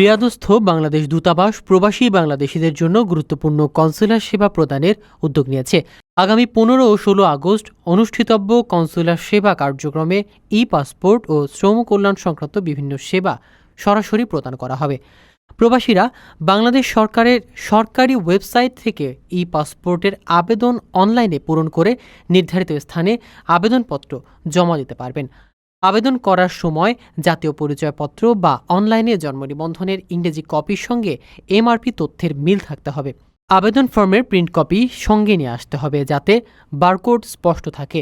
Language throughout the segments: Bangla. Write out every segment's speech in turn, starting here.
রিয়াদস্থ বাংলাদেশ দূতাবাস প্রবাসী বাংলাদেশিদের জন্য গুরুত্বপূর্ণ কনসুলার সেবা প্রদানের উদ্যোগ নিয়েছে। আগামী পনেরো ও ষোলো আগস্ট অনুষ্ঠিতব্য কনসুলার সেবা কার্যক্রমে ই পাসপোর্ট ও শ্রম কল্যাণ সংক্রান্ত বিভিন্ন সেবা সরাসরি প্রদান করা হবে। প্রবাসীরা বাংলাদেশ সরকারের সরকারি ওয়েবসাইট থেকে ই পাসপোর্টের আবেদন অনলাইনে পূরণ করে নির্ধারিত স্থানে আবেদনপত্র জমা দিতে পারবেন। আবেদন করার সময় জাতীয় পরিচয়পত্র বা অনলাইনে জন্ম নিবন্ধনের ইংরেজি কপির সঙ্গে এমআরপি তথ্যের মিল থাকতে হবে। আবেদন ফর্মের প্রিন্ট কপি সঙ্গে নিয়ে আসতে হবে যাতে বারকোড স্পষ্ট থাকে।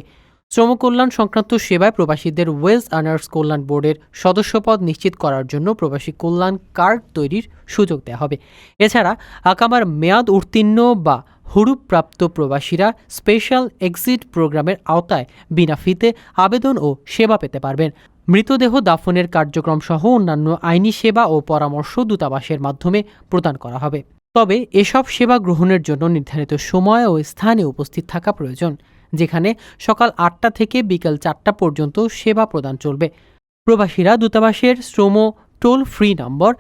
শ্রম কল্যাণ সংক্রান্ত সেবায় প্রবাসীদের ওয়েজ আর্নার্স কল্যাণ বোর্ডের সদস্যপদ নিশ্চিত করার জন্য প্রবাসী কল্যাণ কার্ড তৈরির সুযোগ দেওয়া হবে। এছাড়া আকামার মেয়াদ উত্তীর্ণ বা হুরুপ্রাপ্ত প্রবাসীরা স্পেশাল এক্সিট প্রোগ্রামের আওতায় বিনা ফিতে আবেদন ও সেবা পেতে পারবেন। মৃতদেহ দাফনের কার্যক্রম সহ অন্যান্য আইনি সেবা ও পরামর্শ দূতাবাসের মাধ্যমে প্রদান করা হবে। তবে এসব সেবা গ্রহণের জন্য নির্ধারিত সময় ও স্থানে উপস্থিত থাকা প্রয়োজন, যেখানে সকাল আটটা থেকে বিকেল চারটা পর্যন্ত সেবা প্রদান চলবে। প্রবাসীরা দূতাবাসের শ্রম টোল ফ্রি নম্বর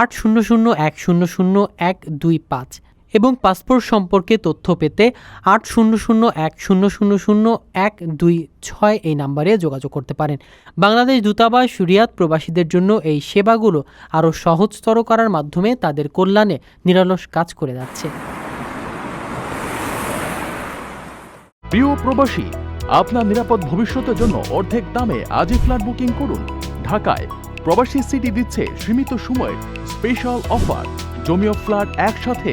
আট শূন্য শূন্য এক শূন্য শূন্য এক দুই পাঁচ এবং পাসপোর্ট সম্পর্কে তথ্য পেতে আট শূন্য শূন্য এক শূন্য শূন্য শূন্য এক দুই ছয় এই নাম্বারে যোগাযোগ করতে পারেন। বাংলাদেশ দূতাবাস রিয়াদ প্রবাসীদের জন্য এই সেবাগুলো আরও সহজতর করার মাধ্যমে তাদের কল্যাণে নিরলস কাজ করে যাচ্ছে। প্রিয় প্রবাসী, আপনার নিরাপদ ভবিষ্যতের জন্য অর্ধেক দামে আজই ফ্ল্যাট বুকিং করুন। ঢাকায় প্রবাসী সিটি দিচ্ছে সীমিত সময়ের স্পেশাল অফার। জমি ও ফ্ল্যাট একসাথে